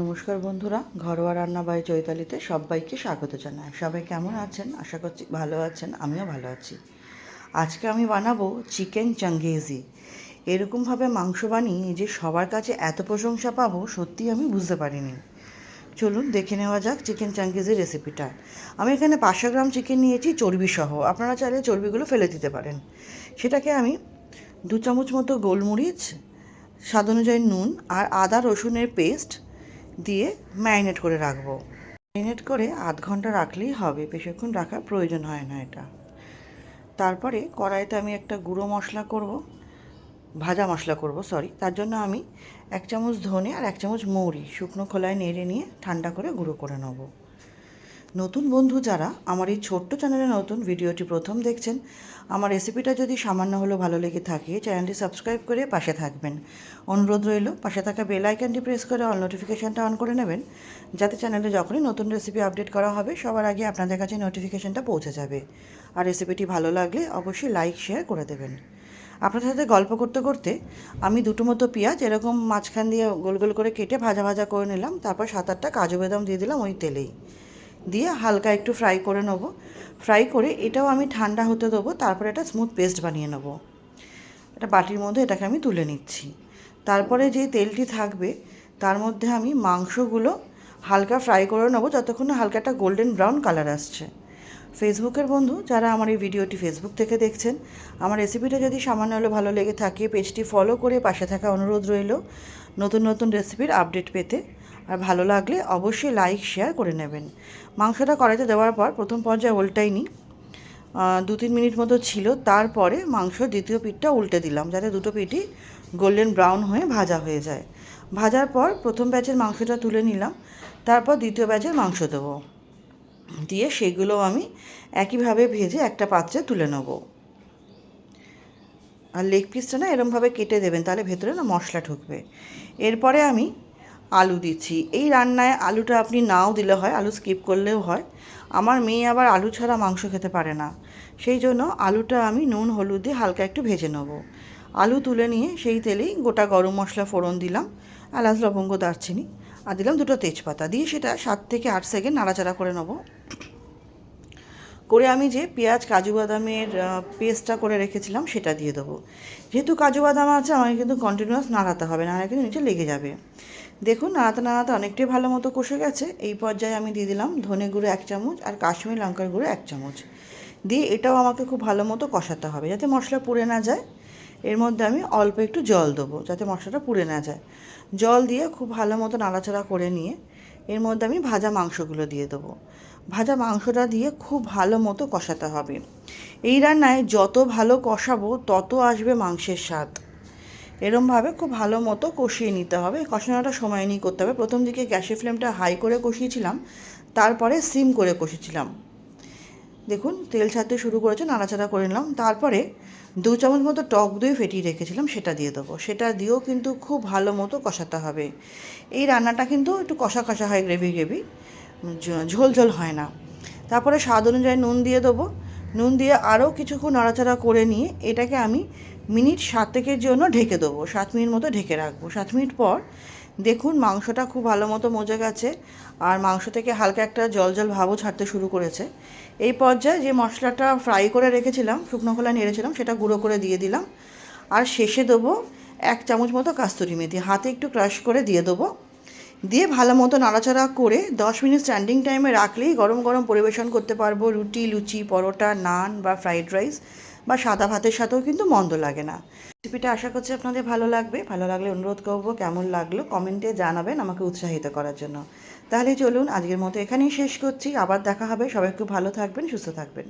নমস্কার বন্ধুরা, ঘরোয়া রান্না বাই চৈতালিতে সবাইকে স্বাগত জানাই। সবাই কেমন আছেন? আশা করছি ভালো আছেন, আমিও ভালো আছি। আজকে আমি বানাবো চিকেন চাঙ্গেজি। এরকমভাবে মাংস বানিয়ে যে সবার কাছে এত প্রশংসা পাবো সত্যি আমি বুঝতে পারিনি। চলুন দেখে নেওয়া যাক চিকেন চাঙ্গেজির রেসিপিটা। আমি এখানে পাঁচশো গ্রাম চিকেন নিয়েছি, চর্বিসহ। আপনারা চাইলে চর্বিগুলো ফেলে দিতে পারেন। সেটাকে আমি দু চামচ মতো গোলমরিচ, স্বাদ অনুযায়ী নুন আর আদা রসুনের পেস্ট দিয়ে ম্যারিনেট করে রাখব। ম্যারিনেট করে আধ ঘণ্টা রাখলেই হবে, বেশিক্ষণ রাখার প্রয়োজন হয় না এটা। তারপরে কড়াইতে আমি একটা গুঁড়ো মশলা করব, ভাজা মশলা করব সরি তার জন্য আমি এক চামচ ধনে আর এক চামচ মৌরি শুকনো খোলায় নেড়ে নিয়ে ঠান্ডা করে গুঁড়ো করে নেব। নতুন বন্ধু যারা আমার এই ছোট্ট চ্যানেলে নতুন ভিডিওটি প্রথম দেখছেন, আমার রেসিপিটা যদি সামান্য হলেও ভালো লেগে থাকে চ্যানেলটি সাবস্ক্রাইব করে পাশে থাকবেন। অনুরোধ রইল, পাশে থাকা বেল আইকনটি প্রেস করে অল নোটিফিকেশানটা অন করে নেবেন, যাতে চ্যানেলে যখনই নতুন রেসিপি আপডেট করা হবে, সবার আগে আপনাদের কাছে নোটিফিকেশানটা পৌঁছে যাবে। আর রেসিপিটি ভালো লাগলে অবশ্যই লাইক শেয়ার করে দেবেন। আপনাদের সাথে গল্প করতে করতে আমি দুটো মতো পেঁয়াজ এরকম মাঝখান দিয়ে গোল গোল করে কেটে ভাজা ভাজা করে নিলাম, তারপর সাত আটটা কাজু বাদাম দিয়ে দিলাম ওই তেলেই। দিয়ে হালকা একটু ফ্রাই করে নেব। ফ্রাই করে এটাও আমি ঠান্ডা হতে দেবো, তারপরে একটা স্মুথ পেস্ট বানিয়ে নেব। এটা বাটির মধ্যে এটাকে আমি তুলে নিচ্ছি। তারপরে যে তেলটি থাকবে, তার মধ্যে আমি মাংসগুলো হালকা ফ্রাই করে নেব, যতক্ষণ হালকা একটা গোল্ডেন ব্রাউন কালার আসছে। ফেসবুকের বন্ধু যারা আমার এই ভিডিওটি ফেসবুক থেকে দেখছেন, আমার রেসিপিটা যদি সামান্য হলে ভালো লেগে থাকে পেজটি ফলো করে পাশে থাকা অনুরোধ রইল। নতুন নতুন রেসিপির আপডেট পেতে আর ভালো লাগলে অবশ্যই লাইক শেয়ার করে নেবেন। মাংসটা কড়াইতে দেওয়ার পর প্রথম পর্যায়ে উল্টাই নিই। দু তিন মিনিট মতো ছিল, তারপরে মাংস দ্বিতীয় পিঠটা উল্টে দিলাম, যাতে দুটো পিঠই গোল্ডেন ব্রাউন হয়ে ভাজা হয়ে যায়। ভাজার পর প্রথম ব্যাচের মাংসটা তুলে নিলাম, তারপর দ্বিতীয় ব্যাচের মাংস দেবো। দিয়ে সেগুলো আমি একইভাবে ভেজে একটা পাত্রে তুলে নেব। আর লেগ পিসটা না এরমভাবে কেটে দেবেন, তাহলে ভেতরে না মশলা ঢুকবে। এরপরে আমি আলু দিচ্ছি। এই রান্নায় আলুটা আপনি নাও দিলে হয়, আলু স্কিপ করলেও হয়। আমার মেয়ে আবার আলু ছাড়া মাংস খেতে পারে না। সেই জন্য আলুটা আমি নুন, হলুদ দিয়ে হালকা একটু ভেজে নেব। আলু তুলে নিয়ে সেই তেলেই গোটা গরম মশলা ফোড়ন দিলাম, এলাচ, লবঙ্গ, দারচিনি, আর দিলাম দুটো তেজপাতা। দিয়ে সেটা সাত থেকে আট সেকেন্ড নাড়াচাড়া করে নেব। করে আমি যে পেঁয়াজ, কাজু বাদামের পেস্টটা করে রেখেছিলাম, সেটা দিয়ে দেবো। যেহেতু কাজু বাদাম আছে, আমাকে কিন্তু কন্টিনিউয়াস নাড়াতে হবে, নাহলে কিন্তু নিচে লেগে যাবে। দেখুন, নাড়াতে নাড়াতে অনেকটাই ভালো মতো কষে গেছে। এই পর্যায়ে আমি দিয়ে দিলাম ধনে গুঁড়ো এক চামচ আর কাশ্মীর লঙ্কার গুঁড়ো এক চামচ। দিয়ে এটাও আমাকে খুব ভালো মতো কষাতে হবে যাতে মশলা পুড়ে না যায়। এর মধ্যে আমি অল্প একটু জল দেবো যাতে মশলাটা পুড়ে না যায়। জল দিয়ে খুব ভালো মতো নাড়াচাড়া করে নিয়ে এর মধ্যে আমি ভাজা মাংসগুলো দিয়ে দেবো। ভাজা মাংসটা দিয়ে খুব ভালো মতো কষাতে হবে। এই রান্নায় যত ভালো কষাবো, তত আসবে মাংসের স্বাদ। এরমভাবে খুব ভালো মতো কষিয়ে নিতে হবে। কষানোটা সময় নিয়ে করতে হবে। প্রথম দিকে গ্যাসের ফ্লেমটা হাই করে কষিয়েছিলাম, তারপরে সিম করে কষেছিলাম দেখুন, তেল ছাড়তে শুরু করেছে, নাড়াচাড়া করে নিলাম। তারপরে দু চামচ মতো টক দই ফেটিয়ে রেখেছিলাম, সেটা দিয়ে দেবো। সেটা দিয়েও কিন্তু খুব ভালো মতো কষাতে হবে। এই রান্নাটা কিন্তু একটু কষা কষা হয়, গ্রেভি গ্রেভি, ঝোল ঝোল হয় না। তারপরে স্বাদ অনুযায়ী নুন দিয়ে দেবো। নুন দিয়ে আরও কিছুক্ষণ নাড়াচাড়া করে নিয়ে এটাকে আমি মিনিট সাতেকের জন্য ঢেকে দেবো, সাত মিনিট মতো ঢেকে রাখব। সাত মিনিট পর দেখুন মাংসটা খুব ভালো মতো মজে গেছে আর মাংস থেকে হালকা একটা জল জল ভাবও ছাড়তে শুরু করেছে। এই পর্যায়ে যে মশলাটা ফ্রাই করে রেখেছিলাম, শুকনো খোলা নেড়েছিলাম সেটা গুঁড়ো করে দিয়ে দিলাম। আর শেষে দেবো এক চামচ মতো কাস্তুরি মেথি, হাতে একটু ক্রাশ করে দিয়ে দেবো। দিয়ে ভালো মতো নাড়াচাড়া করে দশ মিনিট স্ট্যান্ডিং টাইমে রাখলেই গরম গরম পরিবেশন করতে পারব। রুটি, লুচি, পরোটা, নান বা ফ্রাইড রাইস বা সাদা ভাতের সাথেও কিন্তু মন্দ লাগে না। রেসিপিটা আশা করছি আপনাদের ভালো লাগবে। ভালো লাগলে অনুরোধ করব, কেমন লাগল কমেন্টে জানাবেন আমাকে উৎসাহিত করার জন্য। তাহলে চলুন আজকের মতো এখানেই শেষ করছি। আবার দেখা হবে। সবাই খুব ভালো থাকবেন, সুস্থ থাকবেন।